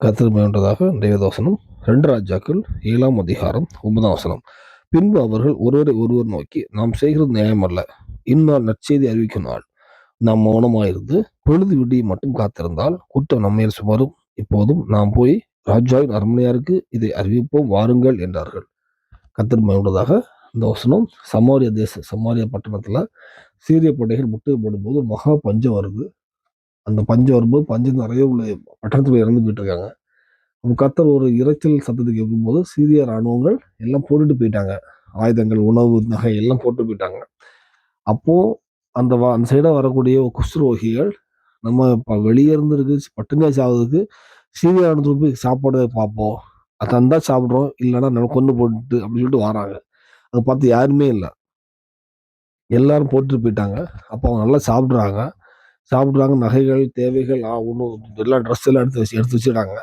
கத்திரமையுண்டதாக தேவதோசனம் ரெண்டு ராஜாக்கள் ஏழாம் அதிகாரம் ஒன்பதாம் வசனம். பின்பு அவர்கள் ஒருவரை ஒருவர் நோக்கி நாம் செய்கிறது நியாயமல்ல. இந்நாள் நற்செய்தி அறிவிக்கும் நாள். நாம் மௌனமாயிருந்து பொழுது விடியை மட்டும் காத்திருந்தால் குற்றம் நம்மையில் சுமரும். இப்போதும் நாம் போய் ராஜாவின் அரண்மனையாருக்கு இதை அறிவிப்போம் வாருங்கள் என்றார்கள். கத்திரமையுண்டதாக இந்த வசனம். சமாரிய தேச சமாரிய பட்டணத்தில் சீரிய படைகள் முட்டை போடும்போது மகா பஞ்சம் வருது. அந்த பஞ்சம் வரும்போது பஞ்சம் நிறைய உள்ள பட்டணத்தில் இறந்து போயிட்டு இருக்காங்க. அப்போ கத்தர் ஒரு இரைச்சல் சத்தத்தை கேட்கும்போது சீரிய ராணுவங்கள் எல்லாம் போட்டுட்டு போயிட்டாங்க. ஆயுதங்கள் உணவு நகை எல்லாம் போட்டு போயிட்டாங்க. அப்போது அந்த வா அந்த சைடாக வரக்கூடிய குஷ்ரோகிகள் நம்ம இப்போ வெளியே இருந்து இருக்கு பட்டுங்க சாவதுக்கு சீரிய ராணுவத்துக்கு போய் சாப்பாடு பார்ப்போம். அதை தந்தா சாப்பிட்றோம் இல்லைன்னா நம்ம கொண்டு போட்டு அப்படின்னு சொல்லிட்டு வராங்க. அதை பார்த்து யாருமே இல்லை. எல்லாரும் போட்டுட்டு போயிட்டாங்க. அப்போ அவங்க நல்லா சாப்பிட்றாங்க. சாப்பிட்றாங்க நகைகள் தேவைகள் ஆ ஒன்று எல்லாம் ட்ரெஸ் எல்லாம் எடுத்து வச்சு எடுத்து வச்சுட்டாங்க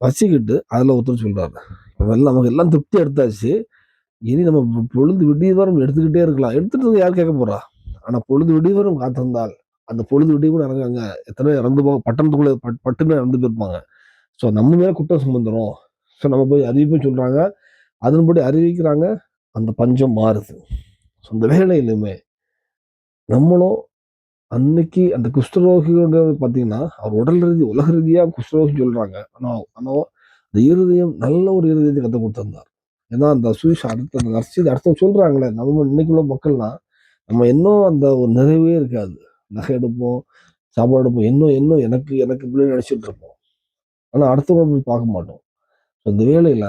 வச்சுக்கிட்டு அதில் ஒருத்தர் சொல்கிறாரு இப்போ எல்லாம் நமக்கு எல்லாம் திருப்தி எடுத்தாச்சு. இனி நம்ம பொழுது விடிய வரும் எடுத்துக்கிட்டே இருக்கலாம். எடுத்துட்டு யார் கேட்க போகிறா ஆனால் பொழுது விடிய வரும் காத்திருந்தால். அந்த பொழுது விடியும் இறங்குறாங்க எத்தனை இறந்து போக பட்டணத்துக்குள்ளே பட்- பட்டுன்னு இறந்து போயிருப்பாங்க. ஸோ நம்ம மேலே குற்றம் சுமந்துரும். ஸோ நம்ம போய் அறிவிப்பும் சொல்கிறாங்க அதன்படி அறிவிக்கிறாங்க. அந்த பஞ்சம் மாறுது. ஸோ அந்த வேலையிலுமே நம்மளும் அன்னைக்கு அந்த குஷ்டரோகியோட பார்த்தீங்கன்னா அவர் உடல் ரீதி உலக ரீதியாக குஷ்டரோகி சொல்கிறாங்க ஆனால் ஆனால் அந்த இருதயம் நல்ல ஒரு இருதயத்தை கற்றுக் கொடுத்துருந்தார். ஏன்னா அந்த சுவிஷ அடுத்த அந்த நர்சி அர்த்தம் சொல்கிறாங்களே நம்ம இன்னைக்குள்ள மக்கள்லாம் நம்ம இன்னும் அந்த ஒரு நிறைவே இருக்காது. நகை எடுப்போம் சாப்பாடு எடுப்போம் இன்னும் இன்னும் எனக்கு எனக்கு பிள்ளைங்க நினச்சிட்டு இருப்போம். ஆனால் அடுத்தவங்க போய் பார்க்க மாட்டோம். ஸோ இந்த வேலையில்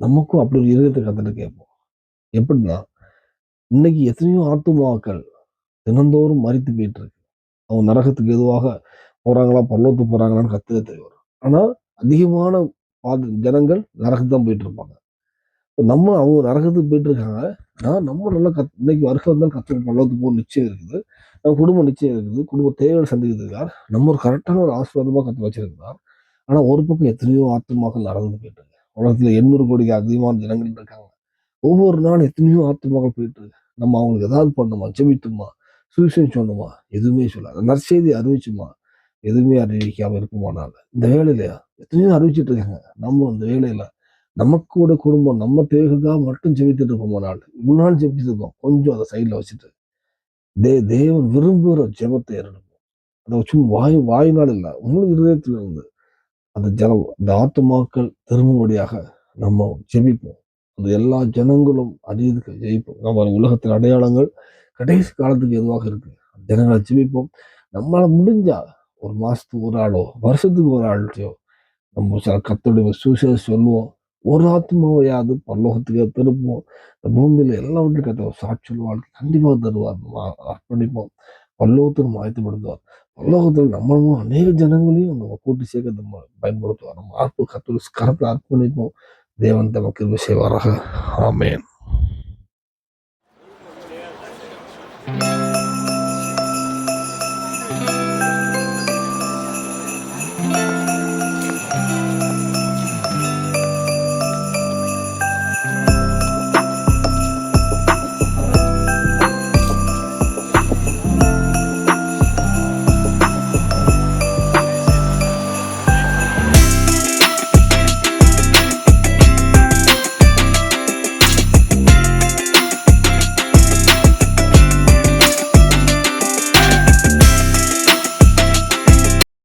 நமக்கும் அப்படி ஒரு இருதயத்தை கற்றுட்டு கேட்போம். எப்படின்னா இன்னைக்கு எத்தனையோ ஆத்துமாக்கள் தினந்தோறும் மறித்து போயிட்டு இருக்கு அவங்க நரகத்துக்கு எதுவாக போகிறாங்களா பல்லோத்து போகிறாங்களான்னு கத்துக்க தெரியும் ஆனால் அதிகமான பாது ஜனங்கள் நரகத்து தான் போயிட்டு இருப்பாங்க நம்ம அவங்க நரகத்துக்கு போயிட்டு இருக்காங்க நான் நம்ம நல்லா கத் இன்னைக்கு வருஷம் வந்தாலும் கத்துக்க பல்லோத்து போக நிச்சயம் இருக்குது. நம்ம குடும்பம் நிச்சயம் இருக்குது. குடும்ப தேவைகள் சந்திக்கிறதுக்கார் நம்ம ஒரு கரெக்டான ஒரு ஆசீர்வாதமாக கற்று வச்சிருக்கிறார். ஆனால் ஒரு பக்கம் எத்தனையோ ஆத்மாக்கள் நடந்து போயிட்டு இருக்கு உலகத்தில் எண்ணூறு கோடிக்கு அதிகமான ஜனங்கள் இருக்காங்க. ஒவ்வொரு நாளும் எத்தனையோ ஆத்மாக்கள் போயிட்டு இருக்கு நம்ம அவங்களுக்கு ஏதாவது பண்ணுமா ஜெபித்துமா? சுவிசேஷம் சொன்னோமா எதுவுமே சொல்லாது. நற்செய்தி அறிவிச்சுமா? எதுவுமே அறிவிக்காம இருக்குமானால இந்த வேலையிலையா? எத்தனையோ அறிவிச்சிட்டு இருக்காங்க. நம்ம இந்த வேலையில நமக்கூட குடும்பம் நம்ம தேவைக்காக மட்டும் ஜெபித்துட்டு இருப்போமானால் இவ்வளோ நாள் ஜெபிச்சுட்டு இருக்கோம். கொஞ்சம் அதை சைடில் வச்சுட்டு. தே தேவன் விரும்புகிற ஜெபத்தை ஏறெடுப்போம் அதை சும்மா வாய் வாயினால் இல்லை. உங்களுக்கு இருதயத்தில் இருந்து அந்த ஜனம் அந்த ஆத்துமாக்கள் திரும்பும்படியாக நம்ம ஜெபிப்போம். அந்த எல்லா ஜனங்களும் அறியதுக்கு ஜெயிப்போம். நம்ம உலகத்தின் அடையாளங்கள் கடைசி காலத்துக்கு எதுவாக இருக்கு? ஜனங்களை ஜெபிப்போம். நம்மளால் முடிஞ்சா ஒரு மாதத்துக்கு ஒரு ஆளோ வருஷத்துக்கு ஒரு ஆள்கிட்டயோ நம்ம சில கத்தோடைய சுவிசேஷம் சொல்லுவோம். ஒரு ஆத்மாவையாவது பரலோகத்துக்கு திருப்போம் இந்த பூமியில் எல்லாவற்றையும் கத்த சாட்சி வாழ்க்கை கண்டிப்பாக தருவார். அர்ப்பணிப்போம். பல்லோகத்தில் ஆயத்தப்படுத்துவார். பல்லோகத்தில் நம்மளும் அநேக ஜனங்களையும் நம்ம கூட்டி சேர்க்க நம்ம பயன்படுத்துவார். நம்ம ஆர்ப்பு கத்தோட கரத்தை அர்ப்பணிப்போம். தேவன் தமக்கு செய்வாராக. ஆமேன்.